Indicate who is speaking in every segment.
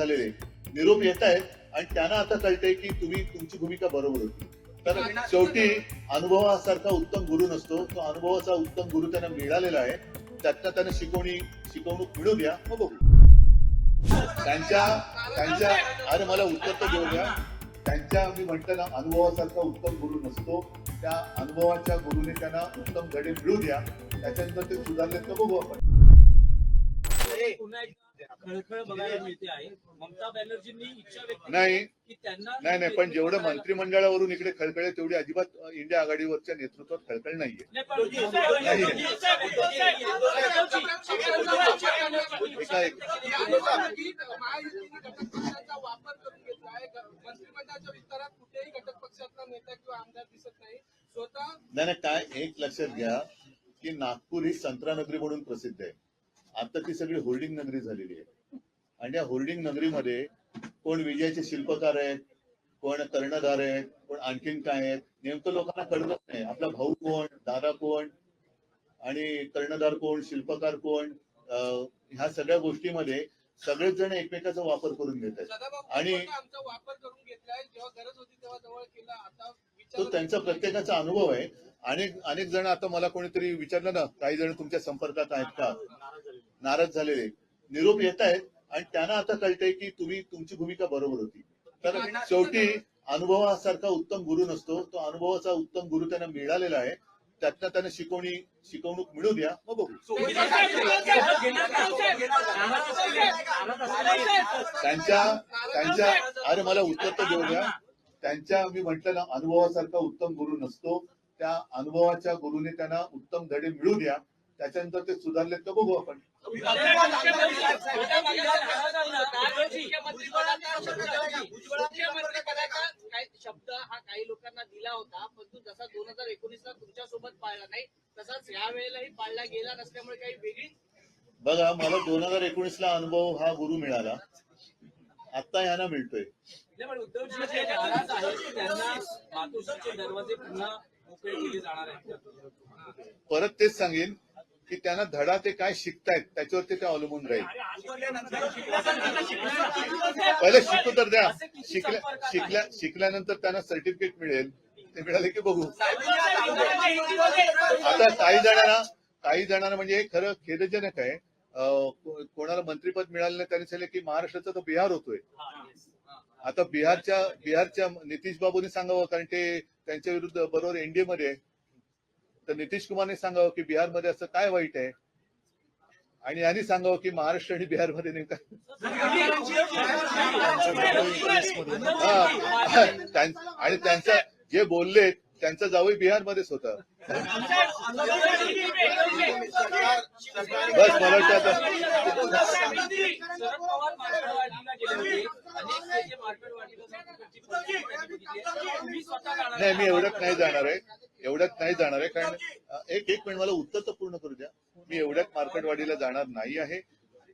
Speaker 1: झालेले निरोप येत आहेत आणि त्यांना आता कळतंय की तुम्ही तुमची भूमिका बरोबर होती. तर शेवटी अनुभवासारखा उत्तम गुरु नसतो. तो अनुभवाचा उत्तम गुरु त्यांना मिळालेला आहे. त्यातनं त्यांना शिकवणी शिकवणूक मिळू द्या मग बघू. त्यांच्या त्यांच्या अरे मला उत्तर तर देऊ द्या. त्यांच्या मी म्हटलं ना अनुभवासारखा उत्तम गुरु नसतो. त्या अनुभवाच्या गुरुने त्यांना उत्तम धडे मिळू द्या. त्याच्यानंतर ते सुधारलेत का बघू आपण.
Speaker 2: खळखळ बघायला मिळते आहे ममता बॅनर्जींनी इच्छा व्यक्त केली
Speaker 1: नाही
Speaker 2: की त्यांना
Speaker 1: नाही नाही पण जेवढं मंत्रिमंडळावरून इकडे खळखळे तेवढी अजिबात इंडिया आघाडीवरच्या नेतृत्वात खळखळ नाहीये
Speaker 2: नाही,
Speaker 1: नाही.
Speaker 2: उद्धव साहेब- उद्धव साहेब- उद्धव साहेब-
Speaker 1: एका एक
Speaker 3: महायुतीने घटक पक्षांचा वापर करून घेतला आहे मंत्रिमंडळाच्या विस्तारात कुठेही घटक पक्षातला नेता किंवा आमदार दिसत नाही स्वतः
Speaker 1: नाही नाही, काय एक लक्षात घ्या की नागपूर ही संत्रा नगरी म्हणून प्रसिद्ध आहे आता ती सगळी होल्डिंग नगरी झालेली आहे. आणि या होल्डिंग नगरीमध्ये कोण विजयाचे शिल्पकार आहेत कोण कर्णधार आहेत कोण आणखीन काय आहेत नेमकं लोकांना कळतच नाही. आपला भाऊ कोण दादा कोण आणि कर्णधार कोण शिल्पकार कोण ह्या सगळ्या गोष्टीमध्ये सगळेच जण एकमेकाचा वापर करून घेत आहेत. आणि- तो त्यांचा प्रत्येकाचा अनुभव आहे. अनेक अनेक जण आता मला कोणीतरी विचारलं ना काही जण तुमच्या संपर्कात आहेत का? नाराज झालेले निरोप येत आहेत आणि त्यांना आता कळतंय की तुम्ही तुमची भूमिका बरोबर होती. तर शेवटी अनुभवासारखा उत्तम गुरु नसतो. तो अनुभवाचा उत्तम गुरु त्यांना मिळालेला आहे. त्यातनं त्यांना शिकवणी शिकवणूक मिळू द्या. मग बघू. त्यांच्या त्यांच्या अरे मला उत्तर तर देऊ द्या. त्यांच्या मी म्हटलं ना अनुभवासारखा उत्तम गुरु नसतो. त्या अनुभवाच्या गुरुने त्यांना उत्तम धडे मिळू द्या. त्याच्यानंतर ते सुधारलेत का बघू आपण.
Speaker 4: शब्द हा काही लोकांना दिला होता परंतु जसा दोन हजार एकोणीस ला तुमच्यासोबत पाळला नाही तसाच या वेळेलाही पाळला गेला नसल्यामुळे काही वेगळी
Speaker 1: बघा मला दोन हजार एकोणीस ला अनुभव हा गुरु मिळाला. आता ह्यांना मिळतोय.
Speaker 2: उद्धवजी आहेत त्यांना मातोश्रीचे दरवाजे पुन्हा मोकळे केले जाणार आहेत.
Speaker 1: परत तेच सांगेन. की त्यांना धडा ते काय शिकतायत त्याच्यावरती ते अवलंबून राहील. पहिले शिकू तर द्या. शिकल्या शिकल्या शिकल्यानंतर त्यांना सर्टिफिकेट मिळेल. ते मिळाले की बघू. आता काही जणांना काही जणांना म्हणजे हे खरं खेदजनक आहे. कोणाला मंत्रीपद मिळालं नाही त्यांनी सांगितलं की महाराष्ट्राचा तो बिहार होतोय. आता बिहारच्या बिहारच्या नितीश बाबूने सांगावं कारण ते त्यांच्या विरुद्ध बरोबर एनडीए मध्ये. तर नितीश कुमारने सांगावं की बिहारमध्ये असं काय वाईट आहे? आणि यांनी सांगावं की महाराष्ट्र आणि बिहारमध्ये नेमका आणि त्यांचं जे बोलले त्यांचं जावई बिहारमध्येच होत. बस मला वाटतं नाही मी एवढंच नाही जाणार आहे. एवढ्यात नाही जाणार आहे कारण एक एक मिनिट मला उत्तर तर पूर्ण करू द्या. मी एवढ्यात मार्केटवाडीला जाणार नाही आहे.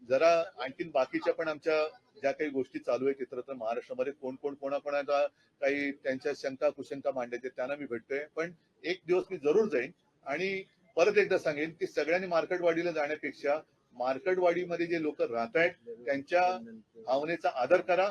Speaker 1: जरा आणखीन बाकीच्या पण आमच्या ज्या काही गोष्टी चालू आहेत चित्र तर महाराष्ट्रामध्ये कोण कोण कोणाकोणाचा काही त्यांच्या शंका कुशंका मांडायचे त्यांना मी भेटतोय. पण एक दिवस मी जरूर जाईन आणि परत एकदा सांगेन की सगळ्यांनी मार्केटवाडीला जाण्यापेक्षा मार्केटवाडीमध्ये जे लोक राहत आहेत त्यांच्या भावनेचा आदर करा.